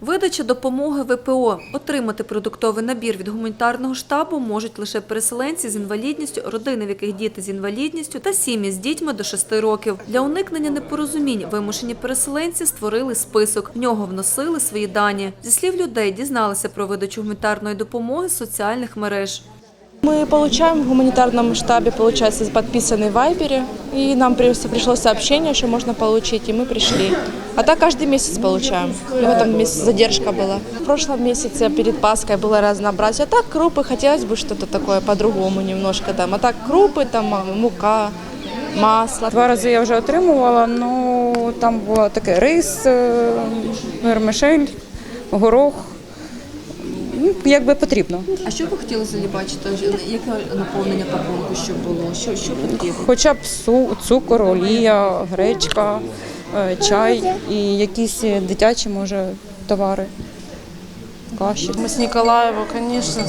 Видача допомоги ВПО. Отримати продуктовий набір від гуманітарного штабу можуть лише переселенці з інвалідністю, родини, в яких діти з інвалідністю та сім'ї з дітьми до 6 років. Для уникнення непорозумінь вимушені переселенці створили список. В нього вносили свої дані. Зі слів людей дізналися про видачу гуманітарної допомоги з соціальних мереж. Мы получаем в гуманитарном штабе, получается, подписанный в Вайбере, и нам при- пришло сообщение, что можно получить, и мы пришли. А так каждый месяц получаем. И в этом месяце задержка была. В прошлом месяце перед Пасхой было разнообразие. А так крупы, хотелось бы что-то такое по-другому немножко там. А так крупы, там а, мука, масло. Два рази я вже отримувала, ну там було таке рис, е, вермишель, горох. Ну, якби потрібно. А що ви хотіли собі бачити? Яке наповнення пакунку щоб було? Що, що потрібно? Хоча б су- цукор, олія, гречка, е, чай і якісь дитячі, може, товари. Каші. Ми з Ніколаєва, звісно,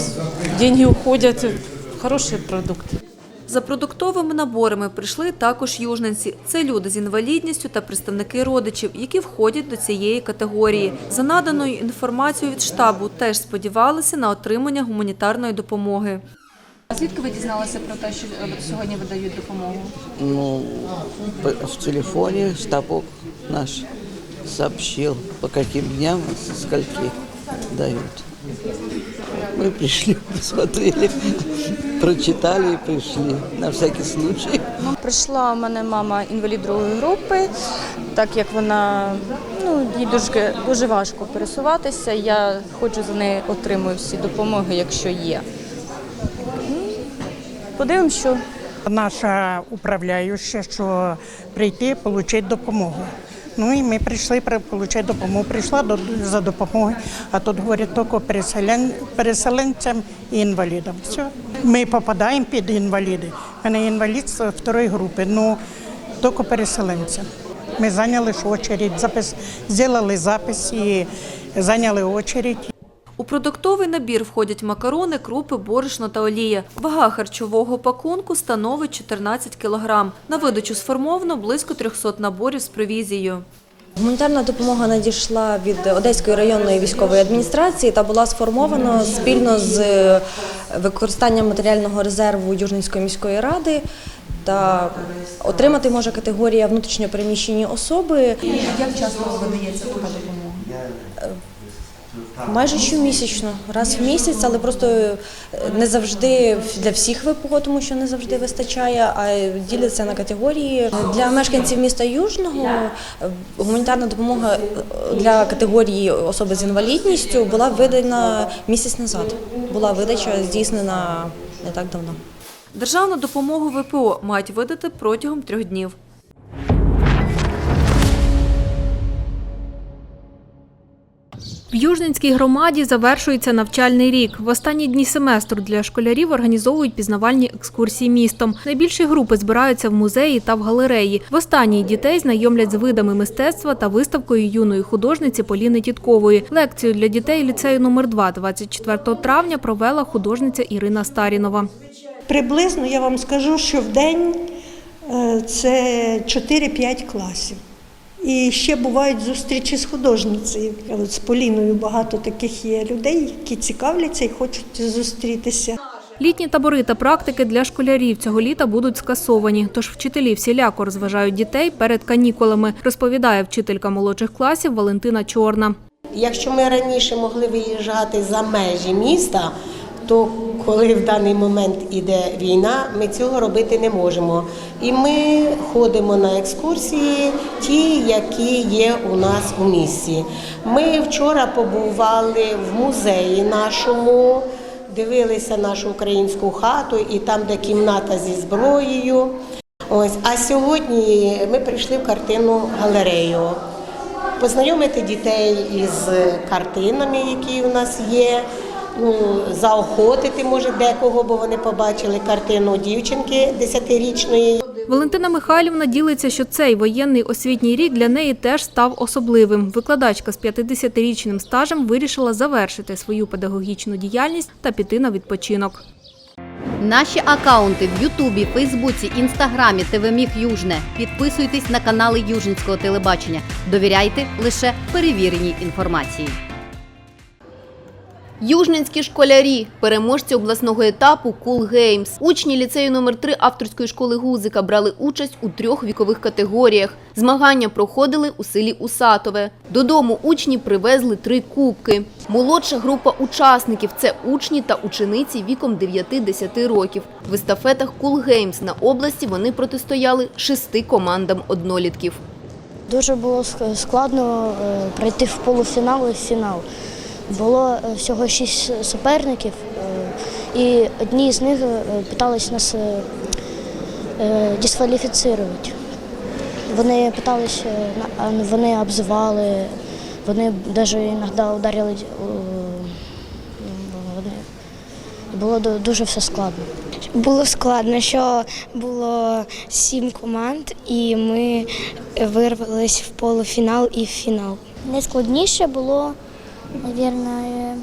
деньги уходять в хороші продукты. За продуктовими наборами прийшли також южненці. Це люди з інвалідністю та представники родичів, які входять до цієї категорії. За наданою інформацією від штабу теж сподівалися на отримання гуманітарної допомоги. А звідки ви дізналися про те, що сьогодні видають допомогу? Ну, в телефоне штабок наш сообщил, по каким дням, со скольки дают. Мы пришли, посмотрели, прочитали и пришли, на всякий случай. Прийшла у мене мама інвалід другої групи, так як вона ну, їй дуже, дуже важко пересуватися. Я ходжу за нею, отримую всі допомоги, якщо є. Ну, Подивимось, що Наша управляюча, що прийти, отримати допомогу. Ну і ми прийшли отримати допомогу. Прийшла до, за допомогою, а тут говорять тільки переселен, переселенцям і інвалідам. Все. Ми попадаємо під інваліди. У мене інвалід з второї групи, ну тільки переселенцям. Ми зайняли очередь, запис, зробили запис і зайняли очередь. У продуктовий набір входять макарони, крупи, борошно та олія. Вага харчового пакунку становить 14 кг. На видачу сформовано близько 300 наборів з провізією. Гуманітарна допомога надійшла від Одеської районної військової адміністрації та була сформована спільно з е, використанням матеріального резерву Южненської міської ради. Та отримати може категорія внутрішньопереміщені особи Як часто видається така допомога? Майже щомісячно, раз в місяць, але просто е, не завжди для всіх ВПО, тому що не завжди вистачає, а діляться на категорії. Для мешканців міста Южного е, гуманітарна допомога е, для категорії особи з інвалідністю була видана місяць назад. Була видача здійснена не так давно. Державну допомогу ВПО мають видати протягом трьох днів. В Южненській громаді завершується навчальний рік. В останні дні семестру для школярів організовують пізнавальні екскурсії містом. Найбільші групи збираються в музеї та в галереї. В останній дітей знайомлять з видами мистецтва та виставкою юної художниці Поліни Тіткової. Лекцію для дітей ліцею номер 2 24 травня провела художниця Ірина Старінова. Приблизно я вам скажу, що в день е, це 4-5 класів. І ще бувають зустрічі з художницею. От з Поліною багато таких є людей, які цікавляться і хочуть зустрітися. Літні табори та практики для школярів цього літа будуть скасовані, тож вчителі всіляко розважають дітей перед канікулами, розповідає вчителька молодших класів Валентина Чорна. Якщо ми раніше могли виїжджати за межі міста, то коли в даний момент іде війна, ми цього робити не можемо. І ми ходимо на екскурсії, ті, які є у нас у місті. Ми вчора побували в музеї нашому, дивилися нашу українську хату, і там, де кімната зі зброєю. Ось, а сьогодні ми прийшли в картинну галерею познайомити дітей із картинами, які у нас є. Ну, заохотити може декого, бо вони побачили картину дівчинки 10-річної. Валентина Михайлівна ділиться, що цей воєнний освітній рік для неї теж став особливим. Викладачка з 50-річним стажем вирішила завершити свою педагогічну діяльність та піти на відпочинок. Наші акаунти в Ютубі, Фейсбуці, Інстаграмі, ТВ Міг Южне. Підписуйтесь на канали Южницького телебачення. Довіряйте лише перевіреній інформації. Южненські школярі, переможці обласного етапу Cool Games. Учні ліцею номер 3 авторської школи Гузика брали участь у трьох вікових категоріях. Змагання проходили у селі Усатове. Додому учні привезли три кубки. Молодша група учасників це учні та учениці віком 9-10 років. В естафетах Cool Games на області вони протистояли шести командам однолітків. Дуже було складно е, пройти в полуфінал і фінал. Було е, всього шість суперників, е, і одні з них е, питались нас дискваліфіцирувати. Вони питались, на- вони обзивали, вони навіть іноді ударили. Було дуже все складно. Було складно, що було сім команд, і ми вирвались в полуфінал і в фінал. Найскладніше було, мабуть,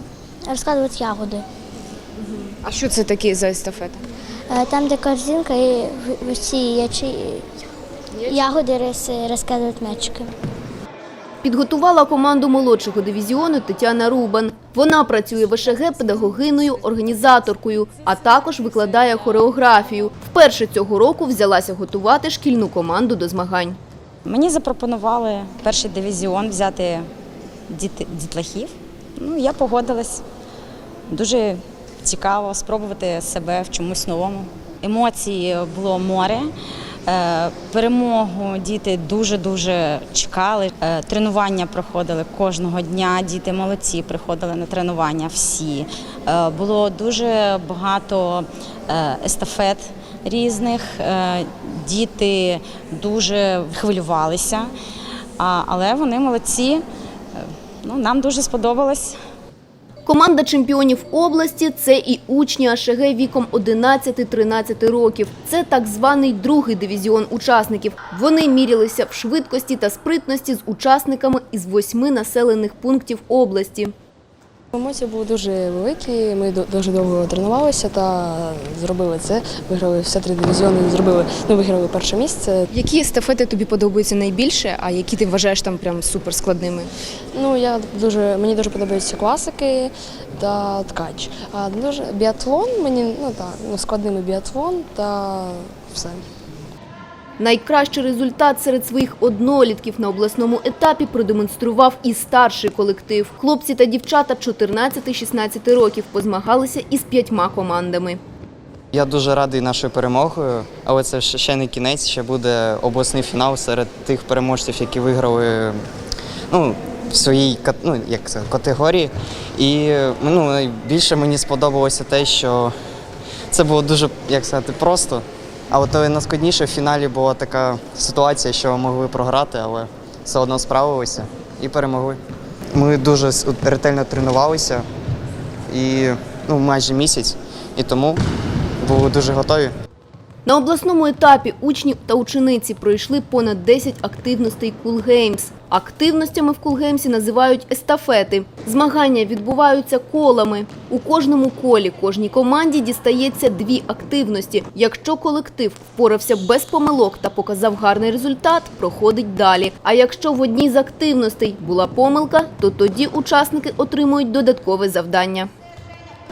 розкладувати ягоди. А що це таке за естафета? Е, Там, де корзинка, і в- в ці ячі... ягоди роз- розкладають м'ячики. Підготувала команду молодшого дивізіону Тетяна Рубан. Вона працює в ШГ педагогиною, організаторкою, а також викладає хореографію. Вперше цього року взялася готувати шкільну команду до змагань. Мені запропонували перший дивізіон взяти діти, дітлахів. Ну, я погодилась. Дуже цікаво спробувати себе в чомусь новому. Емоцій було море. Е, Перемогу діти дуже-дуже чекали. Е, Тренування проходили кожного дня. Діти молодці приходили на тренування всі. Е, Було дуже багато е, естафет різних. Е, Діти дуже хвилювалися, але вони молодці. Ну, нам дуже сподобалось. Команда чемпіонів області це і учні АШГ віком 11-13 років. Це так званий другий дивізіон учасників. Вони мірялися в швидкості та спритності з учасниками із восьми населених пунктів області. Емоції були дуже великі. Ми дуже довго тренувалися та зробили це. Виграли всі три дивізіони. Зробили ми виграли перше місце. Які естафети тобі подобаються найбільше, а які ти вважаєш там прям суперскладними? Ну я дуже мені дуже подобаються класики та ткач. А дуже біатлон мені ну так ну складними біатлон та все. Найкращий результат серед своїх однолітків на обласному етапі продемонстрував і старший колектив. Хлопці та дівчата 14-16 років позмагалися із п'ятьма командами. Я дуже радий нашою перемогою, але це ще не кінець, ще буде обласний фінал серед тих переможців, які виграли ну, в своїй ну, як це, категорії. І ну, найбільше мені сподобалося те, що це було дуже як сказати, просто. А от найскладніше в фіналі була така ситуація, що могли програти, але все одно справилися і перемогли. Ми дуже ретельно тренувалися і ну, майже місяць, і тому були дуже готові. На обласному етапі учні та учениці пройшли понад 10 активностей Cool Games. Активностями в Cool називають естафети. Змагання відбуваються колами. У кожному колі кожній команді дістається дві активності. Якщо колектив впорався без помилок та показав гарний результат, проходить далі. А якщо в одній з активностей була помилка, то тоді учасники отримують додаткове завдання.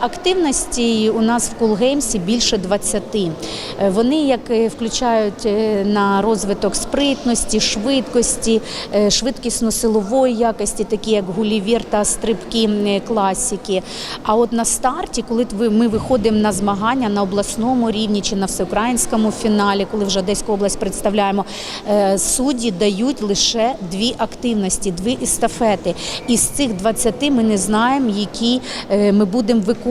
Активності у нас в Кулгеймсі більше 20. Е, Вони як е, включають е, на розвиток спритності, швидкості, швидкісно-силової якості, такі як гулівер та стрибки м, класики. А от на старті, коли ми виходимо на змагання на обласному рівні чи на всеукраїнському фіналі, коли вже Одеську область представляємо, судді дають лише дві активності, дві естафети. Із цих 20 ми не знаємо, які ми будемо виконувати.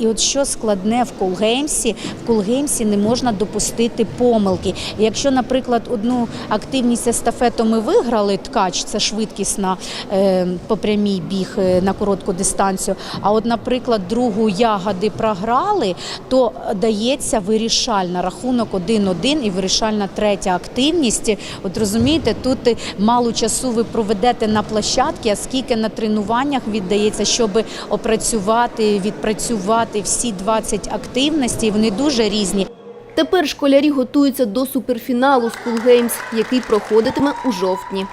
І от що складне в Кулгеймсі, в Кулгеймсі не можна допустити помилки. Якщо, наприклад, одну активність естафету ми виграли, ткач це швидкісна е, по прямій біг е, на коротку дистанцію. А от, наприклад, другу ягоди програли, то дається вирішальна рахунок 1-1 і вирішальна третя активність. От розумієте, тут е, мало часу ви проведете на площадці, а скільки на тренуваннях віддається, щоб опрацювати, відпрацювати всі 20 активностей. Вони дуже різні. Тепер школярі готуються до суперфіналу Games, який проходитиме у жовтні.